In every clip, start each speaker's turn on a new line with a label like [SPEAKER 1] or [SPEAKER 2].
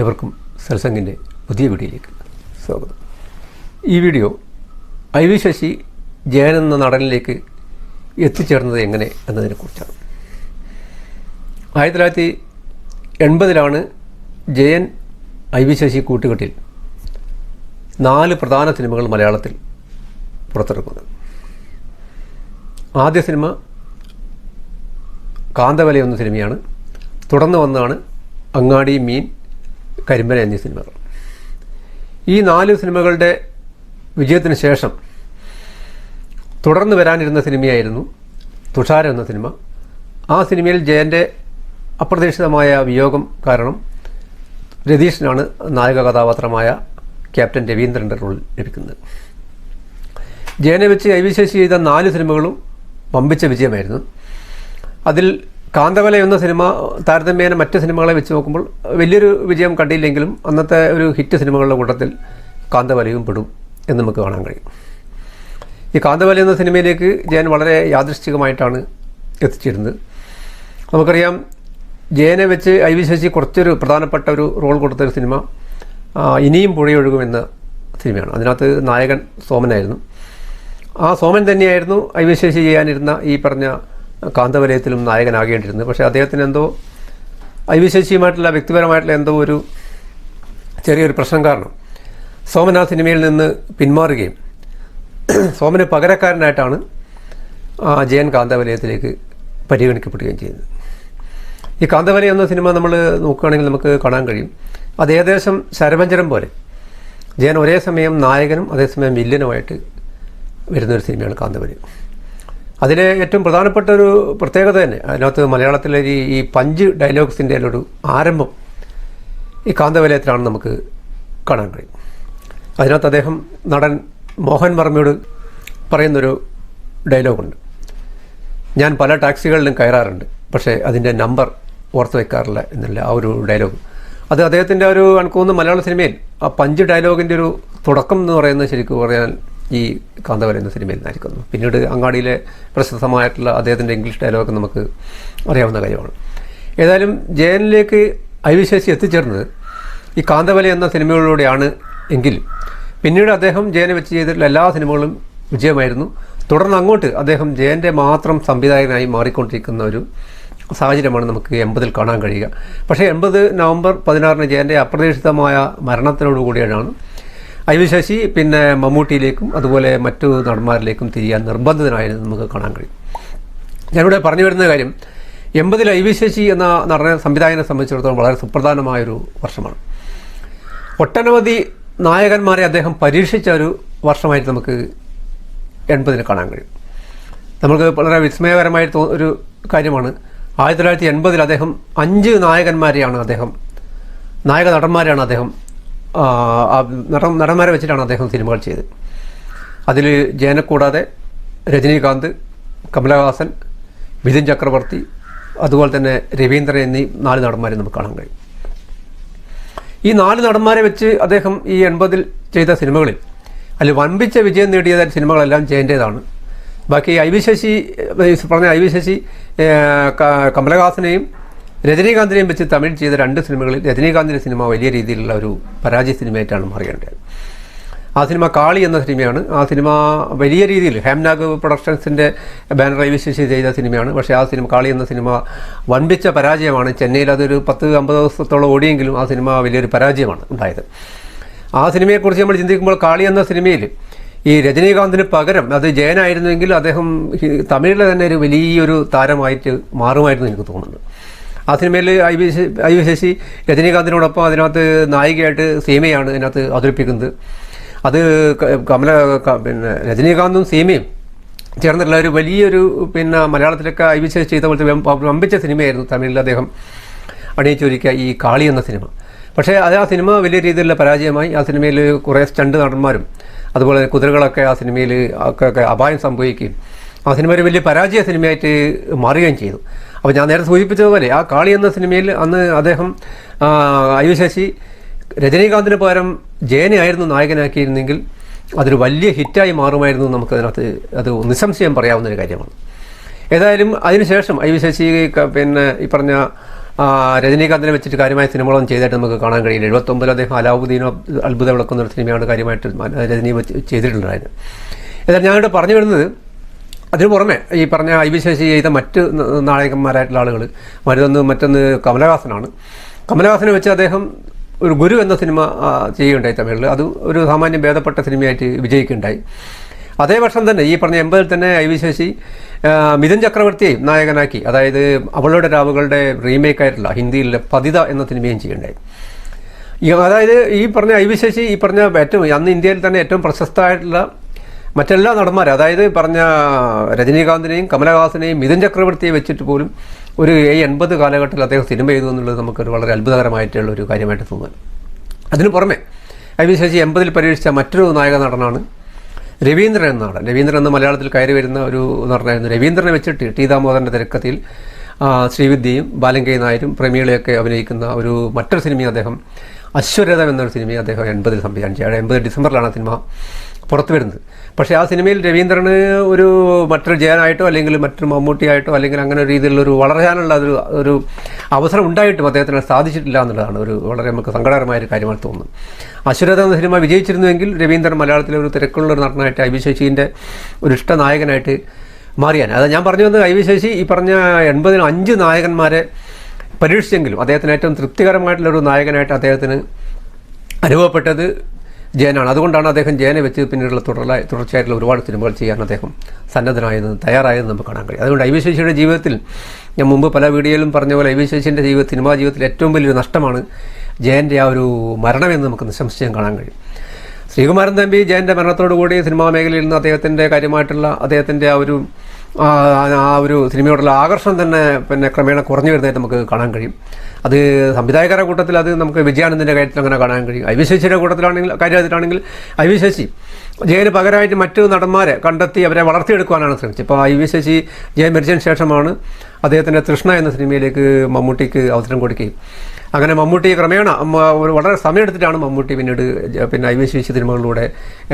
[SPEAKER 1] എവർക്കും സത്സംഗിന്റെ പുതിയ വീഡിയോയിലേക്ക് സ്വാഗതം. ഈ video I V Sasi Jayan എന്ന നടനിലേക്ക് എത്തിച്ചേർന്നത് എങ്ങനെ എന്നതിനെക്കുറിച്ചാണ് ആയിരത്തി തൊള്ളായിരത്തി എൺപതിലാണ് ജയൻ ഐ വി ശശി കൂട്ടുകെട്ടിൽ നാല് പ്രധാന സിനിമകൾ മലയാളത്തിൽ പുറത്തിറക്കുന്നത്. ആദ്യ സിനിമ കാന്തവലയെന്ന സിനിമയാണ്. തുടർന്ന് വന്നതാണ് അങ്ങാടി മീൻ കരിമ്പന എന്നീ സിനിമകൾ. ഈ നാല് സിനിമകളുടെ വിജയത്തിന് ശേഷം തുടർന്ന് വരാനിരുന്ന സിനിമയായിരുന്നു തുഷാര എന്ന സിനിമ. ആ സിനിമയിൽ ജയന്റെ അപ്രതീക്ഷിതമായ വിയോഗം കാരണം രതീഷിനാണ് നായക കഥാപാത്രമായ ക്യാപ്റ്റൻ രവീന്ദ്രന്റെ റോൾ ലഭിക്കുന്നത്. ജയനെ വെച്ച് ഐ ചെയ്ത നാല് സിനിമകളും പമ്പിച്ച വിജയമായിരുന്നു. അതിൽ കാന്തവല എന്ന സിനിമ താരതമ്യേന മറ്റ് സിനിമകളെ വെച്ച് നോക്കുമ്പോൾ വലിയൊരു വിജയം കണ്ടില്ലെങ്കിലും അന്നത്തെ ഒരു ഹിറ്റ് സിനിമകളുടെ കൂട്ടത്തിൽ കാന്തവലയും പെടും എന്ന് നമുക്ക് കാണാൻ കഴിയും. ഈ കാന്തവല എന്ന സിനിമയിലേക്ക് ജയൻ വളരെ യാദൃശ്ചികമായിട്ടാണ് എത്തിച്ചിരുന്നത്. നമുക്കറിയാം ജയനെ വെച്ച് ഐ വി ശശി കുറച്ചൊരു പ്രധാനപ്പെട്ട ഒരു റോൾ കൊടുത്തൊരു സിനിമ ഇനിയും പുഴയൊഴുകും എന്ന സിനിമയാണ്. അതിനകത്ത് നായകൻ സോമനായിരുന്നു. ആ സോമൻ തന്നെയായിരുന്നു ഐ വി ശശി ചെയ്യാനിരുന്ന ഈ പറഞ്ഞ കാന്തവലയത്തിലും നായകനാകേണ്ടിയിരുന്നത് പക്ഷേ അദ്ദേഹത്തിന് എന്തോ ശശിയുമായിട്ടുള്ള വ്യക്തിപരമായിട്ടുള്ള എന്തോ ഒരു ചെറിയൊരു പ്രശ്നം കാരണം സോമൻ ആ സിനിമയിൽ നിന്ന് പിന്മാറുകയും സോമന് പകരക്കാരനായിട്ടാണ് ജയൻ കാന്തവലയത്തിലേക്ക് പരിഗണിക്കപ്പെടുകയും ചെയ്യുന്നത്. ഈ കാന്തവലയം എന്ന സിനിമ നമ്മൾ നോക്കുകയാണെങ്കിൽ നമുക്ക് കാണാൻ കഴിയും. അത് ഏകദേശം ശരവഞ്ചരം പോലെ. ജയൻ ഒരേ സമയം നായകനും അതേസമയം വില്ലനുമായിട്ട് വരുന്നൊരു സിനിമയാണ് കാന്തവലി അതിലെ ഏറ്റവും പ്രധാനപ്പെട്ട ഒരു പ്രത്യേകത തന്നെ അതിനകത്ത് മലയാളത്തിലെ ഈ പഞ്ച് ഡയലോഗ്സിന്റെ ഒരു ആരംഭം ഈ കാന്തവലയത്തിലാണ് നമുക്ക് കാണാൻ കഴിയും. അതിനകത്ത് അദ്ദേഹം നടൻ മോഹൻ വർമ്മയോട് പറയുന്നൊരു ഡയലോഗുണ്ട്. ഞാൻ പല ടാക്സികളിലും കയറാറുണ്ട് പക്ഷേ അതിന്റെ നമ്പർ ഓർത്ത് വെക്കാറില്ല എന്നുള്ള ആ ഒരു ഡയലോഗ്. അത് അദ്ദേഹത്തിന്റെ ഒരു കണക്കുന്ന് മലയാള സിനിമയിൽ ആ പഞ്ച് ഡയലോഗിന്റെ ഒരു തുടക്കം എന്ന് പറയുന്നത് ശരിക്കും പറയാൻ ഈ കാന്തവര എന്ന സിനിമയിൽ നിന്നായിരിക്കുന്നു. പിന്നീട് അങ്ങാടിയിലെ പ്രശസ്തമായിട്ടുള്ള അദ്ദേഹത്തിന്റെ ഇംഗ്ലീഷ് ഡയലോഗ് നമുക്ക് അറിയാവുന്ന കാര്യമാണ്. ഏതായാലും ജയനിലേക്ക് അവിശേഷി എത്തിച്ചേർന്നത് ഈ കാന്തവല എന്ന സിനിമകളിലൂടെയാണ് എങ്കിൽ പിന്നീട് അദ്ദേഹം ജയനെ വെച്ച് ചെയ്തിട്ടുള്ള എല്ലാ സിനിമകളും വിജയമായിരുന്നു. തുടർന്ന് അങ്ങോട്ട് അദ്ദേഹം ജയന്റെ മാത്രം സംവിധായകനായി മാറിക്കൊണ്ടിരിക്കുന്ന ഒരു സാഹചര്യമാണ് നമുക്ക് എൺപതിൽ കാണാൻ കഴിയുക. പക്ഷേ എൺപത് നവംബർ പതിനാറിന് ജയന്റെ അപ്രതീക്ഷിതമായ മരണത്തിനോടുകൂടിയാണ് ഐ ശശി പിന്നെ മമ്മൂട്ടിയിലേക്കും അതുപോലെ മറ്റു നടന്മാരിലേക്കും തിരിയാൻ നിർബന്ധിതനായിരുന്നു നമുക്ക് കാണാൻ കഴിയും. ഞാനിവിടെ പറഞ്ഞു വരുന്ന കാര്യം എൺപതിൽ ഐ വി ശശി എന്ന നടന സംവിധായകനെ സംബന്ധിച്ചിടത്തോളം വളരെ സുപ്രധാനമായൊരു വർഷമാണ്. ഒട്ടനവധി നായകന്മാരെ അദ്ദേഹം പരീക്ഷിച്ച ഒരു വർഷമായിട്ട് നമുക്ക് എൺപതിന് കാണാൻ കഴിയും. നമുക്ക് വളരെ വിസ്മയകരമായ ഒരു കാര്യമാണ് ആയിരത്തി തൊള്ളായിരത്തി എൺപതിൽ അദ്ദേഹം അഞ്ച് നായകന്മാരെയാണ് അദ്ദേഹം നായക നടന്മാരെയാണ് അദ്ദേഹം ആ, ആ നട നടന്മാരെ വെച്ചിട്ടാണ് അദ്ദേഹം സിനിമകൾ ചെയ്തത്. അതിൽ ജയനെ കൂടാതെ രജനീകാന്ത് കമലഹാസൻ വിതിൻ ചക്രവർത്തി അതുപോലെ തന്നെ രവീന്ദ്രൻ എന്നീ നാല് നടന്മാരെ നമുക്ക് കാണാൻ കഴിയും. ഈ നാല് നടന്മാരെ വെച്ച് അദ്ദേഹം ഈ എൺപതിൽ ചെയ്ത സിനിമകളിൽ അതിൽ വൻപിച്ച വിജയം നേടിയ സിനിമകളെല്ലാം ജയന്റേതാണ് ബാക്കി ഐ വി ശശി പറഞ്ഞ ഐ വി ശശി കമലഹാസനെയും രജനീകാന്തിനെയും വെച്ച് തമിഴ് ചെയ്ത രണ്ട് സിനിമകളിൽ രജനീകാന്തിന്റെ സിനിമ വലിയ രീതിയിലുള്ള ഒരു പരാജയ സിനിമയായിട്ടാണ് മാറിയേണ്ടത്. ആ സിനിമ കാളി എന്ന സിനിമയാണ്. ആ സിനിമ വലിയ രീതിയിൽ ഹേംനാഗ് പ്രൊഡക്ഷൻസിന്റെ ബാനർ വി ചെയ്ത സിനിമയാണ്. പക്ഷേ ആ സിനിമ കാളി എന്ന സിനിമ വൻപിച്ച പരാജയമാണ്. ചെന്നൈയിൽ അതൊരു പത്ത് അമ്പത് ദിവസത്തോളം ഓടിയെങ്കിലും ആ സിനിമ വലിയൊരു പരാജയമാണ് ഉണ്ടായത്. ആ സിനിമയെക്കുറിച്ച് നമ്മൾ ചിന്തിക്കുമ്പോൾ കാളി എന്ന സിനിമയിൽ ഈ രജനീകാന്തിന് പകരം അത് ജയനായിരുന്നുവെങ്കിൽ അദ്ദേഹം തമിഴിലെ തന്നെ ഒരു വലിയൊരു താരമായിട്ട് മാറുമായിരുന്നു എനിക്ക് തോന്നുന്നത്. ആ സിനിമയിൽ I V I V Sasi രജനീകാന്തിനോടൊപ്പം അതിനകത്ത് നായികയായിട്ട് സീമയാണ് അതിനകത്ത് അവതരിപ്പിക്കുന്നത്. അത് കമല പിന്നെ രജനീകാന്തും സീമയും ചേർന്നിട്ടുള്ള ഒരു വലിയൊരു പിന്നെ മലയാളത്തിലൊക്കെ ഐ വി ശശി ചെയ്ത പോലത്തെ വമ്പിച്ച സിനിമയായിരുന്നു തമിഴിൽ അദ്ദേഹം അണിയിച്ചൊരുക്കിയ ഈ കാളി എന്ന സിനിമ. പക്ഷേ അത് ആ സിനിമ വലിയ രീതിയിലുള്ള പരാജയമായി. ആ സിനിമയിൽ കുറേ സ്റ്റണ്ട് നടന്മാരും അതുപോലെ കുതിരകളൊക്കെ ആ സിനിമയിൽ ഒക്കെ അപായം സംഭവിക്കുകയും ആ സിനിമ ഒരു വലിയ പരാജയ സിനിമയായിട്ട് മാറുകയും ചെയ്തു. അപ്പോൾ ഞാൻ നേരത്തെ സൂചിപ്പിച്ചതുപോലെ ആ കാളി എന്ന സിനിമയിൽ അന്ന് അദ്ദേഹം ആ, ശശി രജനീകാന്തിന് പകരം ജയനെയായിരുന്നു നായകനാക്കിയിരുന്നെങ്കിൽ അതൊരു വലിയ ഹിറ്റായി മാറുമായിരുന്നു നമുക്കതിനകത്ത് അത് നിസ്സംശയം പറയാവുന്ന ഒരു കാര്യമാണ്. ഏതായാലും അതിനുശേഷം ഐ വി ശശി പിന്നെ ഈ പറഞ്ഞ രജനീകാന്തിനെ വെച്ചിട്ട് കാര്യമായ സിനിമകളൊന്നും ചെയ്തിട്ട് നമുക്ക് കാണാൻ കഴിയില്ല. എഴുപത്തൊമ്പതിൽ അദ്ദേഹം അലാവുദ്ദീനോ അത്ഭുത വിളക്കുന്ന ഒരു സിനിമയാണ് കാര്യമായിട്ട് രജനീ ചെയ്തിട്ടുണ്ടായത്. എന്നാൽ ഞാനിവിടെ പറഞ്ഞു വരുന്നത് അതിന് പുറമെ ഈ പറഞ്ഞ ഐ വി ശശി ചെയ്ത മറ്റ് നായകന്മാരായിട്ടുള്ള ആളുകൾ മരുതൊന്ന് മറ്റൊന്ന് കമലഹാസനാണ്. കമലഹാസനെ വെച്ച് അദ്ദേഹം ഒരു ഗുരു എന്ന സിനിമ ചെയ്യുകയുണ്ടായി തമിഴിൽ അത് ഒരു സാമാന്യം ഭേദപ്പെട്ട സിനിമയായിട്ട് വിജയിക്കുകയുണ്ടായി. അതേ വർഷം തന്നെ ഈ പറഞ്ഞ എൺപതിൽ തന്നെ ഐ വി ശശി മിഥുൻ ചക്രവർത്തിയെയും നായകനാക്കി അതായത് അവളുടെ രാവുകളുടെ റീമേക്കായിട്ടുള്ള ഹിന്ദിയിലെ പതിത എന്ന സിനിമയും ചെയ്യുകയുണ്ടായി. അതായത് ഈ പറഞ്ഞ ഐ വി ശശി ഈ പറഞ്ഞ ഏറ്റവും അന്ന് ഇന്ത്യയിൽ തന്നെ ഏറ്റവും പ്രശസ്തമായിട്ടുള്ള മറ്റെല്ലാ നടന്മാരും അതായത് പറഞ്ഞ രജനീകാന്തിനെയും കമലഹാസനെയും മിഥുൻ ചക്രവർത്തിയെ വെച്ചിട്ട് പോലും ഒരു എൺപത് കാലഘട്ടത്തിൽ അദ്ദേഹം സിനിമ ചെയ്തു എന്നുള്ളത് നമുക്കൊരു വളരെ അത്ഭുതകരമായിട്ടുള്ള ഒരു കാര്യമായിട്ട് തോന്നുന്നു. അതിനു പുറമെ വി ശശി എൺപതിൽ പരീക്ഷിച്ച മറ്റൊരു നായക നടനാണ് രവീന്ദ്രൻ എന്ന നടൻ രവീന്ദ്രൻ എന്ന മലയാളത്തിൽ കയറി വരുന്ന ഒരു നടനായിരുന്നു. രവീന്ദ്രനെ വെച്ചിട്ട് ടി ദാമോദരന്റെ തിരക്കഥയിൽ ശ്രീവിദ്യയും ബാലങ്കൈ നായരും പ്രമീളയൊക്കെ അഭിനയിക്കുന്ന ഒരു മറ്റൊരു സിനിമയും അദ്ദേഹം അശ്വരഥം എന്നൊരു സിനിമയും അദ്ദേഹം എൺപതിൽ സംവിധാനം ചെയ്യും എൺപത് ഡിസംബറിലാണ് ആ സിനിമ പുറത്തു വരുന്നത്. പക്ഷേ ആ സിനിമയിൽ രവീന്ദ്രന് ഒരു മറ്റൊരു ജയനായിട്ടോ അല്ലെങ്കിൽ മറ്റൊരു മമ്മൂട്ടിയായിട്ടോ അല്ലെങ്കിൽ അങ്ങനെ ഒരു രീതിയിലുള്ള ഒരു വളരാനുള്ള ഒരു ഒരു അവസരം ഉണ്ടായിട്ടും അദ്ദേഹത്തിന് സാധിച്ചിട്ടില്ല എന്നുള്ളതാണ് ഒരു വളരെ നമുക്ക് സങ്കടകരമായ ഒരു കാര്യമായി തോന്നുന്നത്. അശ്വരഥ എന്ന സിനിമ വിജയിച്ചിരുന്നുവെങ്കിൽ രവീന്ദ്രൻ മലയാളത്തിലെ ഒരു തിരക്കുള്ള ഒരു നടനായിട്ട് ഐ വി ശശീന്റെ ഒരു ഇഷ്ട നായകനായിട്ട് മാറിയാൻ. അത് ഞാൻ പറഞ്ഞു വന്നത് ഐ വി ശശി ഈ പറഞ്ഞ എൺപതിന് അഞ്ച് നായകന്മാരെ പരീക്ഷിച്ചെങ്കിലും അദ്ദേഹത്തിന് ഏറ്റവും തൃപ്തികരമായിട്ടുള്ള ഒരു നായകനായിട്ട് അദ്ദേഹത്തിന് അനുഭവപ്പെട്ടത് ജയനാണ്. അതുകൊണ്ടാണ് അദ്ദേഹം ജയനെ വെച്ച് പിന്നീടുള്ള തുടർലായി തുടർച്ചയായിട്ടുള്ള ഒരുപാട് സിനിമകൾ ചെയ്യാൻ അദ്ദേഹം സന്നദ്ധനായത് തയ്യാറായത് നമുക്ക് കാണാൻ കഴിയും. അതുകൊണ്ട് ഐ വി ശശിയുടെ ജീവിതത്തിൽ ഞാൻ മുമ്പ് പല വീഡിയോയിലും പറഞ്ഞ പോലെ ഐ വി ശശിന്റെ ജീവിത സിനിമാ ജീവിതത്തിൽ ഏറ്റവും വലിയൊരു നഷ്ടമാണ് ജയന്റെ ആ ഒരു മരണമെന്ന് നമുക്ക് നിസ്സംശയം കാണാൻ കഴിയും. ശ്രീകുമാരൻ തമ്പി ജയന്റെ മരണത്തോടുകൂടി സിനിമാ മേഖലയിൽ നിന്ന് അദ്ദേഹത്തിന്റെ കാര്യമായിട്ടുള്ള അദ്ദേഹത്തിന്റെ ആ ഒരു ആ ഒരു സിനിമയോടുള്ള ആകർഷണം തന്നെ പിന്നെ ക്രമേണ കുറഞ്ഞു വരുന്നതായിട്ട് നമുക്ക് കാണാൻ കഴിയും. അത് സംവിധായകരുടെ കൂട്ടത്തിൽ അത് നമുക്ക് വിജയാനന്ദിന്റെ കാര്യത്തിൽ അങ്ങനെ കാണാൻ കഴിയും. ഐ വി ശശിയുടെ കൂട്ടത്തിലാണെങ്കിൽ കാര്യത്തിലാണെങ്കിൽ ഐ വി ശശി ജയന് പകരമായിട്ട് മറ്റു നടന്മാരെ കണ്ടെത്തി അവരെ വളർത്തിയെടുക്കുവാനാണ് ശ്രമിച്ചത്. ഇപ്പോൾ ഐ വി ശശി ജയൻ മരിച്ചതിന് ശേഷമാണ് അദ്ദേഹത്തിന്റെ തൃഷ്ണ എന്ന സിനിമയിലേക്ക് മമ്മൂട്ടിക്ക് അവസരം കൊടുക്കുകയും. അങ്ങനെ മമ്മൂട്ടി ക്രമേണ ഒരു വളരെ സമയമെടുത്തിട്ടാണ് മമ്മൂട്ടി പിന്നീട് പിന്നെ ഐ വി ശശി സിനിമകളിലൂടെ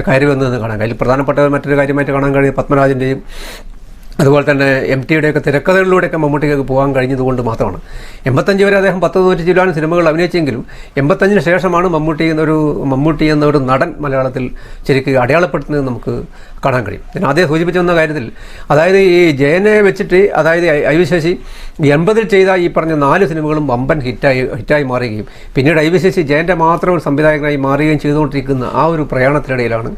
[SPEAKER 1] കയറി വന്നതെന്ന് കാണാൻ കഴിയും. പ്രധാനപ്പെട്ട മറ്റൊരു കാര്യമായിട്ട് കാണാൻ കഴിയും പത്മരാജന്റെയും അതുപോലെ തന്നെ എം ടിയുടെയൊക്കെ തിരക്കഥകളിലൂടെയൊക്കെ മമ്മൂട്ടിക്ക് പോകാൻ കഴിഞ്ഞതുകൊണ്ട് മാത്രമാണ്. എൺപത്തഞ്ച് വരെ അദ്ദേഹം പത്ത് നൂറ്റി ചില്ലാനും സിനിമകൾ അഭിനയിച്ചെങ്കിലും എൺപത്തഞ്ചിന് ശേഷമാണ് മമ്മൂട്ടി എന്നൊരു മമ്മൂട്ടി എന്ന ഒരു നടൻ മലയാളത്തിൽ ശരിക്ക് അടയാളപ്പെടുത്തുന്നത് നമുക്ക് കാണാൻ കഴിയും. ഞാൻ ആദ്യം സൂചിപ്പിച്ചു വന്ന കാര്യത്തിൽ അതായത് ഈ ജയനെ വെച്ചിട്ട് അതായത് ഐ- വി എൺപതിൽ ചെയ്ത ഈ പറഞ്ഞ നാല് സിനിമകളും വമ്പൻ ഹിറ്റായി ഹിറ്റായി മാറുകയും പിന്നീട് ഐ വി ജയന്റെ മാത്രം ഒരു സംവിധായകനായി മാറുകയും ചെയ്തുകൊണ്ടിരിക്കുന്ന ആ ഒരു പ്രയാണത്തിനിടയിലാണ്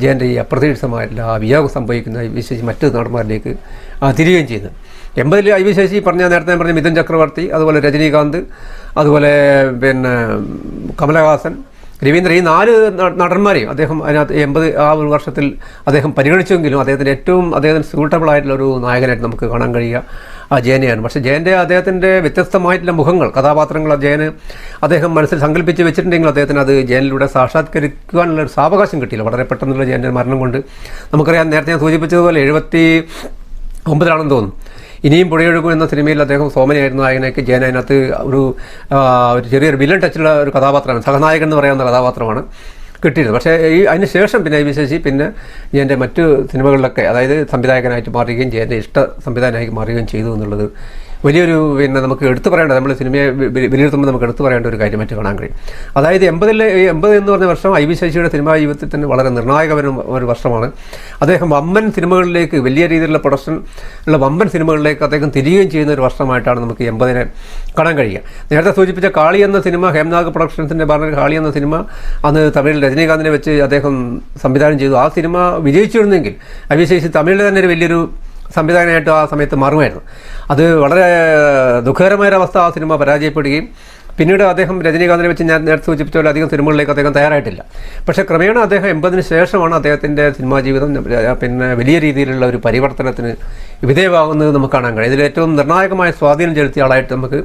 [SPEAKER 1] ജയന്റെ ഈ അപ്രതീക്ഷിതമായിട്ടുള്ള ആ വിയോഗം സംഭവിക്കുന്ന ഐ വി ശശി മറ്റ് നടന്മാരിലേക്ക് തിരികുകയും ചെയ്യുന്നത് എൺപതിൽ ഐ വി ശശി പറഞ്ഞ നേരത്തെ പറഞ്ഞ മിഥുൻ ചക്രവർത്തി അതുപോലെ രജനീകാന്ത് അതുപോലെ പിന്നെ കമലഹാസൻ രവീന്ദ്രൻ ഈ നാല് നടന്മാരെയും അദ്ദേഹം അതിനകത്ത് എൺപത് ആ ഒരു വർഷത്തിൽ അദ്ദേഹം പരിഗണിച്ചെങ്കിലും അദ്ദേഹത്തിന് ഏറ്റവും അദ്ദേഹത്തിന് സ്യൂട്ടബിൾ ആയിട്ടുള്ള ഒരു നായകനായിട്ട് നമുക്ക് കാണാൻ കഴിയുക. ആ ജയനെയാണ്. പക്ഷേ ജയന്റെ അദ്ദേഹത്തിന്റെ വ്യത്യസ്തമായിട്ടുള്ള മുഖങ്ങൾ കഥാപാത്രങ്ങൾ ജയന് അദ്ദേഹം മനസ്സിൽ സങ്കല്പിച്ച് വെച്ചിട്ടുണ്ടെങ്കിൽ അദ്ദേഹത്തിന് അത് ജയനിലൂടെ സാക്ഷാത്കരിക്കുവാനുള്ള ഒരു സാവകാശം കിട്ടിയില്ല. വളരെ പെട്ടെന്നുള്ള ജയന്റെ മരണം കൊണ്ട്. നമുക്കറിയാം നേരത്തെ ഞാൻ സൂചിപ്പിച്ചതുപോലെ എഴുപത്തി ഒമ്പതിലാണെന്ന് തോന്നുന്നു. ഇനിയും പുഴയൊഴുകും എന്ന സിനിമയിൽ അദ്ദേഹം സോമനയായിരുന്നു നായകനൊക്കെ. ജയൻ അതിനകത്ത് ഒരു ഒരു ചെറിയൊരു വില്ലൻ ടച്ചുള്ള ഒരു കഥാപാത്രമാണ്. സഹനായകൻ എന്ന് പറയാവുന്ന കഥാപാത്രമാണ്. കിട്ടിയിരുന്നത് പക്ഷേ ഈ അതിന് ശേഷം പിന്നെ ഐ വി ശശി പിന്നെ എന്റെ മറ്റു സിനിമകളിലൊക്കെ അതായത് സംവിധായകനായിട്ട് മാറുകയും എന്റെ ഇഷ്ട സംവിധായകനായി മാറുകയും ചെയ്തു എന്നുള്ളത് വലിയൊരു പിന്നെ നമുക്ക് എടുത്തു പറയേണ്ട നമ്മൾ സിനിമയെ വിലയിരുത്തുമ്പോൾ നമുക്ക് എടുത്തു പറയേണ്ട ഒരു കാര്യം കാര്യമായിട്ട് കാണാൻ കഴിയും. അതായത് എൺപതിലെ എൺപത് എന്ന് പറഞ്ഞ വർഷം ഐ വി ശശിയുടെ സിനിമാ ജീവിതത്തിൽ തന്നെ വളരെ നിർണായകപരം ഒരു വർഷമാണ്. അദ്ദേഹം വമ്പൻ സിനിമകളിലേക്ക് വലിയ രീതിയിലുള്ള പ്രൊഡക്ഷൻ ഉള്ള വമ്പൻ സിനിമകളിലേക്ക് അദ്ദേഹം തിരികുകയും ചെയ്യുന്ന ഒരു വർഷമായിട്ടാണ് നമുക്ക് എൺപതിനെ കാണാൻ കഴിയുക. നേരത്തെ സൂചിപ്പിച്ച കാളി എന്ന സിനിമ ഹേംനാഗ് പ്രൊഡക്ഷൻസിന്റെ പറഞ്ഞ കാളി എന്ന സിനിമ അന്ന് തമിഴിൽ രജനീകാന്തിനെ വെച്ച് അദ്ദേഹം സംവിധാനം ചെയ്തു. ആ സിനിമ വിജയിച്ചിരുന്നെങ്കിൽ ഐ വി ശശി തമിഴിൽ തന്നെ ഒരു വലിയൊരു സംവിധായകനായിട്ട് ആ സമയത്ത് മാറുമായിരുന്നു. അത് വളരെ ദുഃഖകരമായൊരു അവസ്ഥ ആ സിനിമ പരാജയപ്പെടുകയും പിന്നീട് അദ്ദേഹം രജനീകാന്തിനെ വെച്ച് ഞാൻ നേരത്തെ സൂചിപ്പിച്ച പോലെ അധികം സിനിമകളിലേക്ക് അദ്ദേഹം തയ്യാറായിട്ടില്ല. പക്ഷേ ക്രമേണ അദ്ദേഹം എൺപതിന് ശേഷമാണ് അദ്ദേഹത്തിന്റെ സിനിമാ ജീവിതം പിന്നെ വലിയ രീതിയിലുള്ള ഒരു പരിവർത്തനത്തിന് വിധേയമാകുന്നത് നമുക്ക് കാണാൻ കഴിയും. ഇതിൽ ഏറ്റവും നിർണായകമായ സ്വാധീനം ചെലുത്തിയ ആളായിട്ട് നമുക്ക്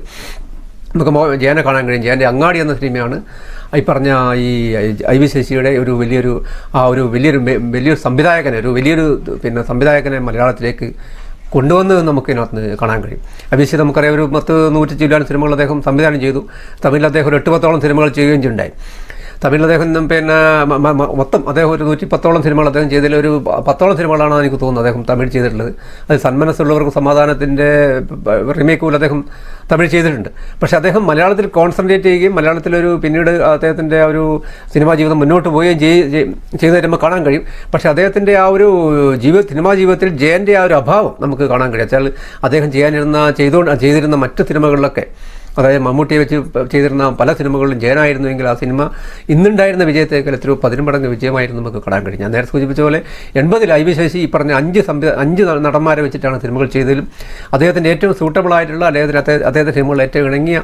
[SPEAKER 1] നമുക്ക് ജയനെ കാണാൻ കഴിയും. ജയന്റെ അങ്ങാടി എന്ന സിനിമയാണ് ഈ പറഞ്ഞ ഈ ഐ വി ശശിയുടെ ഒരു വലിയൊരു ആ ഒരു വലിയൊരു വലിയൊരു സംവിധായകനെ ഒരു വലിയൊരു പിന്നെ സംവിധായകനെ മലയാളത്തിലേക്ക് കൊണ്ടുവന്ന് നമുക്ക് ഇതിനകത്ത് കാണാൻ കഴിയും. വി നമുക്കറിയാം ഒരു പത്ത് നൂറ്റി ചില്ലാൻ സിനിമകൾ അദ്ദേഹം സംവിധാനം ചെയ്തു. തമിഴിൽ അദ്ദേഹം ഒരു എട്ട് പത്തോളം സിനിമകൾ ചെയ്യുകയും ചെയ്യുണ്ടായി തമിഴിൽ അദ്ദേഹം പിന്നെ മൊത്തം അദ്ദേഹം ഒരു നൂറ്റി പത്തോളം സിനിമകൾ അദ്ദേഹം ചെയ്തതിൽ ഒരു പത്തോളം സിനിമകളാണ് എനിക്ക് തോന്നുന്നത് അദ്ദേഹം തമിഴ് ചെയ്തിട്ടുള്ളത്. അത് സന്മനസ്സുള്ളവർക്ക് സമാധാനത്തിന്റെ റിമേക്ക് പോലും അദ്ദേഹം തമിഴ് ചെയ്തിട്ടുണ്ട്. പക്ഷേ അദ്ദേഹം മലയാളത്തിൽ കോൺസെൻട്രേറ്റ് ചെയ്യുകയും മലയാളത്തിലൊരു പിന്നീട് അദ്ദേഹത്തിന്റെ ഒരു സിനിമാ ജീവിതം മുന്നോട്ട് പോവുകയും ചെയ് ചെയ്- ചെയ്ത് തരുമ്പോൾ കാണാൻ കഴിയും. പക്ഷേ അദ്ദേഹത്തിന്റെ ആ ഒരു ജീവിത സിനിമാ ജീവിതത്തിൽ ജയന്റെ ആ ഒരു അഭാവം നമുക്ക് കാണാൻ കഴിയും. വെച്ചാൽ അദ്ദേഹം ചെയ്യാനിരുന്ന ചെയ്തുകൊണ്ട് ചെയ്തിരുന്ന മറ്റ് സിനിമകളിലൊക്കെ അതായത് മമ്മൂട്ടിയെ വെച്ച് ചെയ്തിരുന്ന പല സിനിമകളിലും ജയനായിരുന്നുവെങ്കിൽ ആ സിനിമ ഇന്നുണ്ടായിരുന്ന വിജയത്തേക്കാൾ എത്രയോ പതിനുമടങ്ങ് വിജയമായിരുന്നു നമുക്ക് കാണാൻ കഴിഞ്ഞു. ഞാൻ നേരത്തെ സൂചിപ്പിച്ച പോലെ എൺപതിൽ ഐ വി ശശി ഈ പറഞ്ഞ അഞ്ച് അഞ്ച് നടന്മാരെ വെച്ചിട്ടാണ് സിനിമകൾ ചെയ്തതിലും അദ്ദേഹത്തിന്റെ ഏറ്റവും സൂട്ടബിൾ ആയിട്ടുള്ള അദ്ദേഹത്തെ സിനിമകൾ ഏറ്റവും ഇണങ്ങിയ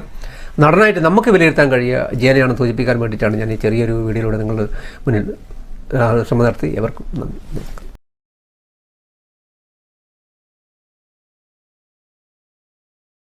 [SPEAKER 1] നടനായിട്ട് നമുക്ക് വിലയിരുത്താൻ കഴിയുക ജയനെയാണ് സൂചിപ്പിക്കാൻ വേണ്ടിയിട്ടാണ് ഞാൻ ഈ ചെറിയൊരു വീഡിയോയിലൂടെ നിങ്ങൾ മുന്നിൽ ശ്രമം നടത്തി. എവർക്കും നന്ദി.